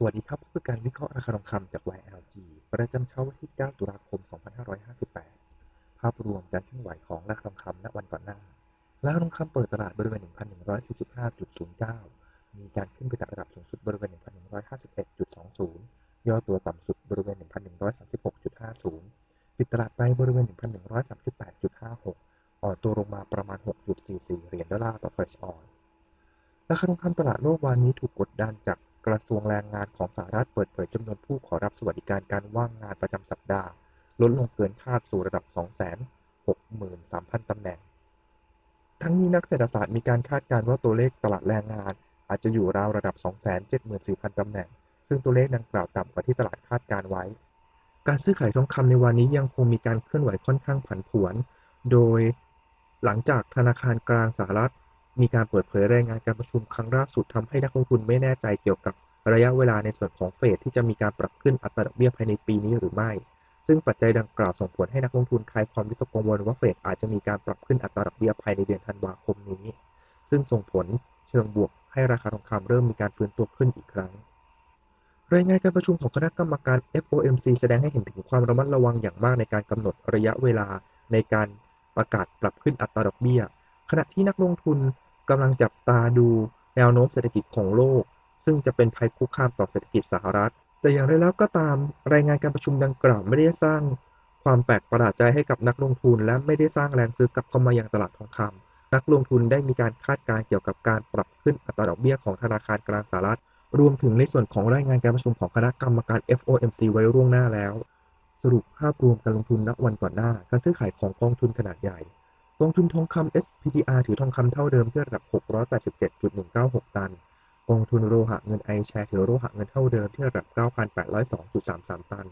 สวัสดีครับพบกับการวิเคราะห์ราคาทองคำจาก YLG ประจำเช้าวันที่ 9 ตุลาคม 2558 ภาพรวมการเคลื่อนไหวของราคาทองคำณวันก่อนหน้า ราคาทองคำเปิดตลาดบริเวณ 1,145.09 มีการขึ้นไปแตะระดับสูงสุดบริเวณ 1,151.20 ย่อตัวต่ำสุดบริเวณ 1,136.50 ปิดตลาดไปบริเวณ 1,138.56 อ่อนตัวลงมาประมาณ 6.44 เหรียญดอลลาร์ต่อทรัชออน ราคาทองคำตลาดโลกวันนี้ถูกกดดันจาก กระทรวงแรงงานของสหรัฐเปิดเผยจำนวนผู้ขอรับสวัสดิการการว่างงานประจำสัปดาห์ ลดลงเกินคาดสู่ระดับ 263,000 ตำแหน่ง ทั้งนี้นักเศรษฐศาสตร์มีการคาดการณ์ว่าตัวเลขตลาดแรงงาน อาจจะอยู่ราวระดับ 274,000 ตำแหน่ง ซึ่งตัวเลขดังกล่าวต่ำกว่าที่ตลาดคาดการไว้ การซื้อขายทองคำในวันนี้ยังคงมีการเคลื่อนไหวค่อนข้างผันผวน โดยหลังจากธนาคารกลางสหรัฐ มีการเปิดเผยรายงานการประชุมครั้งล่าสุดทำให้นักลงทุนไม่แน่ใจเกี่ยวกับระยะเวลาในส่วนของเฟดที่จะมีการปรับขึ้นอัตราดอกเบี้ยภายในปีนี้หรือไม่ ซึ่งปัจจัยดังกล่าวส่งผลให้นักลงทุนคลายความวิตกกังวลว่าเฟดอาจจะมีการปรับขึ้นอัตราดอกเบี้ยภายในเดือนธันวาคมนี้ ซึ่งส่งผลเชิงบวกให้ราคาทองคำเริ่มมีการฟื้นตัวขึ้นอีกครั้ง รายงานการประชุมของคณะกรรมการ FOMC แสดงให้เห็นถึงความระมัดระวังอย่างมากในการกำหนดระยะเวลาในการประกาศปรับขึ้นอัตราดอกเบี้ย ขณะที่นักลงทุน กำลังจับตาดูแนวโน้มเศรษฐกิจของโลก ซึ่งจะเป็นภัยคุกคามต่อเศรษฐกิจสหรัฐ แต่อย่างไรแล้วก็ตามรายงานการประชุมดังกล่าวไม่ได้สร้างความแปลกประหลาดใจให้กับนักลงทุน และไม่ได้สร้างแรงซื้อกลับเข้ามายังตลาดทองคำนักลงทุนได้มีการคาดการณ์เกี่ยวกับการปรับขึ้นอัตราดอกเบี้ยของธนาคารกลางสหรัฐ รวมถึงในส่วนของรายงานการประชุมของคณะกรรมการ FOMC ไว้ล่วงหน้าแล้ว สรุปภาพรวมการลงทุนณวันก่อนหน้า การซื้อขายของกองทุนขนาดใหญ่ กองทุนทองคำ SPDR ถือทองคำเท่าเดิมที่ระดับ 687.196 ตัน กองทุนโลหะเงินไอแชร์ถือโลหะเงินเท่าเดิมที่ระดับ 9,802.33 ตัน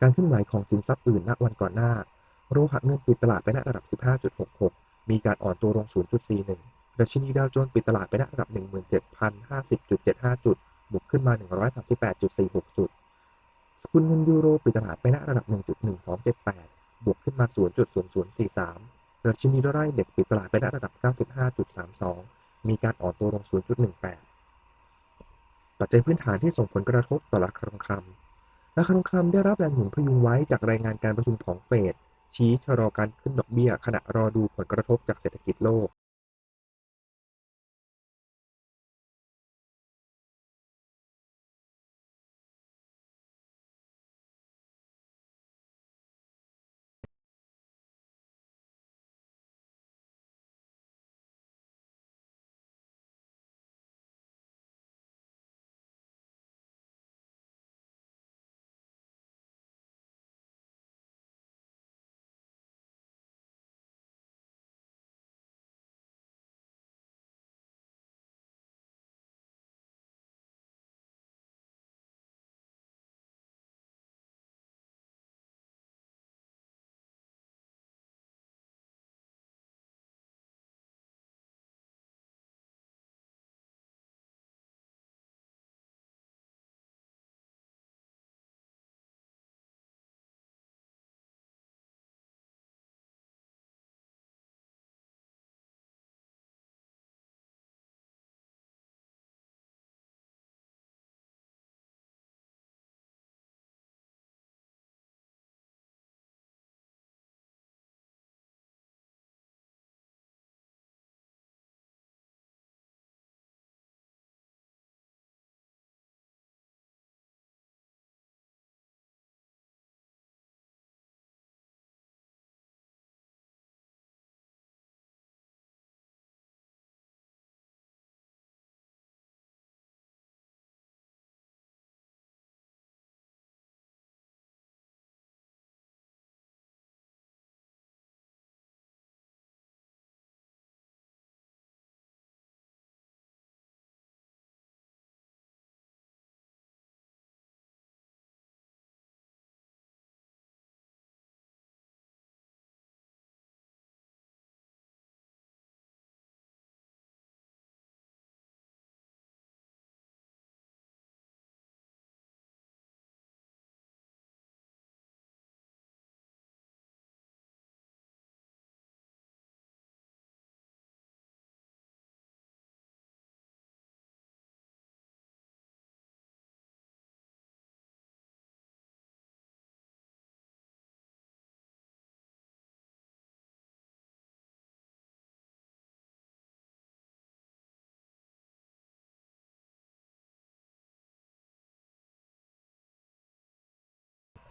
การขึ้นไหวของสินทรัพย์อื่นณวันก่อนหน้า โลหะเงินปิดตลาดไปณระดับ 15.66 มีการอ่อนตัวลง 0.41ดัชนีดาวโจนส์ปิดตลาดไปณระดับ 17,050.75 จุด บวกขึ้นมา 138.46 จุด สกุลเงินยูโรปิดตลาดไปณระดับ 1.1278 บวกขึ้นมา 0.0043 ดัชนีดอลลาร์เด็กปิดตลาดไปณระดับ 95.32 มีการอ่อนตัวลง 0.18 ปัจจัยพื้นฐานที่ส่งผลกระทบต่อราคาทองคำราคาทองคำได้รับแรงหนุนพยุงไว้จากรายงานการประชุมของเฟดชี้ชะลอการขึ้นดอกเบี้ยขณะรอดูผลกระทบจากเศรษฐกิจโลก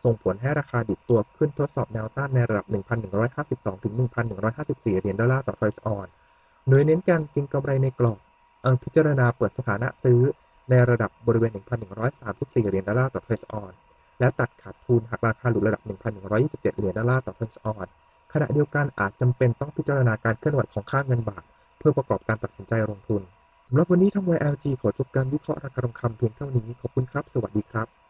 ส่งผลให้ราคาดิบตัวขึ้นทดสอบแนวต้านในระดับ 1,152 ถึง 1,154 เหรียญดอลลาร์ต่อทรอยส์ออน โดยเน้นการก็งกำไรในกรอบอิงพิจารณาเปิดสถานะซื้อในระดับบริเวณ 1,134 เหรียญดอลลาร์ต่อทรอยส์ออน และตัดขาดทุนหากราคาหลุดระดับ 1,127 เหรียญดอลลาร์ต่อทรอยส์ออน ขณะเดียวกันอาจจำเป็นต้องพิจารณาการเคลื่อนไหวของค่าเงินบาท เพื่อประกอบการตัดสินใจลงทุนสำหรับวันนี้ทาง YLG ขอจบการวิเคราะห์ราคาทองคำเพียงเท่านี้ ขอบคุณครับ สวัสดีครับ